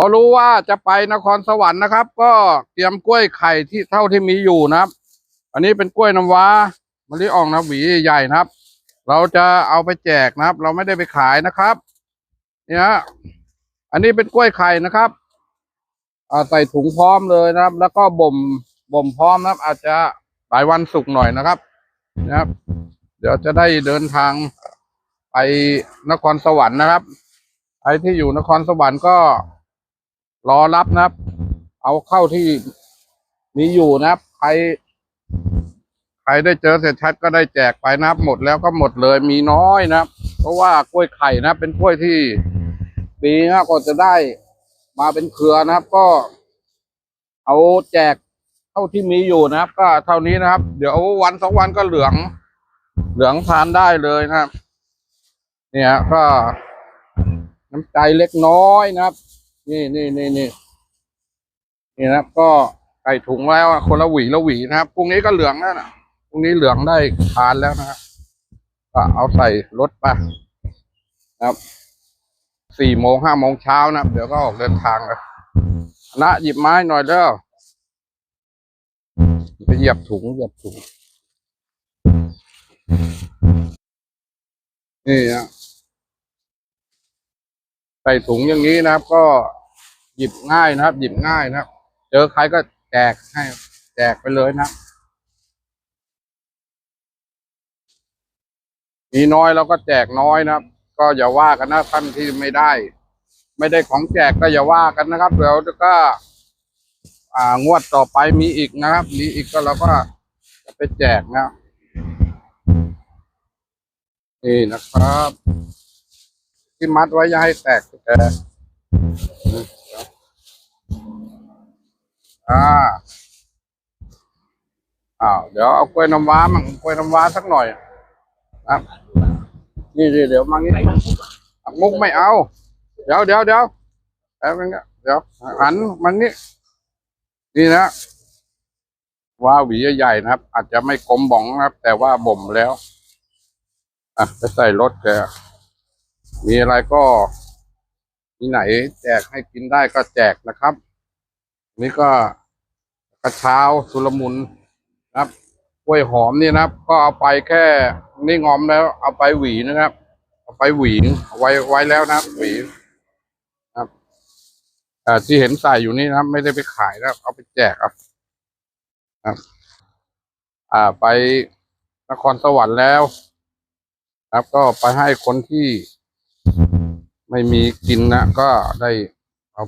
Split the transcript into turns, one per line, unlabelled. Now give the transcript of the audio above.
พอรู้ว่าจะไปนครสวรรค์นะครับ ก็เตรียมกล้วยไข่ที่เท่าที่มีอยู่นะครับ อันนี้เป็นกล้วยน้ำว้ามะลิอ่องนะหวีใหญ่นะครับ เราจะเอาไปแจกนะครับ เราไม่ได้ไปขายนะครับ เนี่ยอันนี้เป็นกล้วยไข่นะครับใส่ถุงพร้อมเลยนะครับ แล้วก็บ่มบ่มพร้อมนะครับ อาจจะหลายวันสุกหน่อยนะครับนะครับ เดี๋ยวจะได้เดินทางไปนครสวรรค์นะครับใครที่อยู่นครสวรรค์ก็ รอรับนะครับ เอาเข้าที่มีอยู่นะครับ ใคร ใครได้เจอเสร็จชัดก็ได้แจกไปนะครับ หมดแล้วก็หมดเลยมีน้อยนะครับ เพราะว่ากล้วยไข่นะเป็นกล้วยที่ปีนะก็จะได้มาเป็นเครือนะครับ ก็ เอาแจกเท่าที่มีอยู่นะครับ ก็เท่านี้นะครับ เดี๋ยววันสองวันก็เหลือง เหลืองทานได้เลยนะครับ เนี่ยก็น้ำใจเล็กน้อยนะครับ นี่นี่นี่นี่นี่นะครับ ก็ใส่ถุงแล้วคนละหวีละหวีนะครับพรุ่งนี้ก็เหลืองแล้วนะพรุ่งนี้เหลืองได้ทานแล้วนะครับก็เอาใส่รถไปนะครับสี่โมงห้าโมงเช้านะเดี๋ยวก็ออกเดินทางแล้วนะหยิบไม้หน่อยเด้อไปเหยียบถุงเหยียบถุงนี่นะ ส่ถุงอย่างนี้นะครับ ก็หยิบง่ายนะครับ หยิบง่ายนะครับ เจอใครก็แจกให้แจกไปเลยนะ มีน้อยเราก็แจกน้อยนะครับ ก็อย่าว่ากันนะท่านที่ไม่ได้ ไม่ได้ของแจกก็อย่าว่ากันนะครับเดี๋ยวก็อ่างวดต่อไปมีอีกนะครับ มีอีกก็เราก็จะไปแจกนะครับนี่นะครับ ที่มัดไว้อย่าให้แตกแกอ่าอ้าวเดี๋ยวเอากล้วยน้ำว้ามั่งกล้วยน้ำว้าสักหน่อยครับนี่เดี๋ยวเดี๋ยวมางี้มุกไม่เอา เดี๋ยวเดี๋ยวเดี๋ยวแป๊บนึงนเดี๋ยวหันมันนี่นี่นะว่าหวีใหญ่ๆนะครับ อาจจะไม่กลมบ่องนะครับ แต่ว่าบ่มแล้ว อะไปใส่รถแก มีอะไรก็มีไหนแจกให้กินได้ก็แจกนะครับ นี่ก็กระเช้าสุลมุนนะครับกล้วยหอมนี่นะครับ ก็เอาไปแค่นี่งอมแล้ว เอาไปหวีนะครับ เอาไปหวีไว้ไว้แล้วนะหวีครับอที่เห็นใส่อยู่นี่นะครับ ไม่ได้ไปขายแล้วเอาไปแจกครับครับ อ่าไปนครสวรรค์แล้ว ครับก็ไปให้คนที่ ไม่มีกินนะก็ได้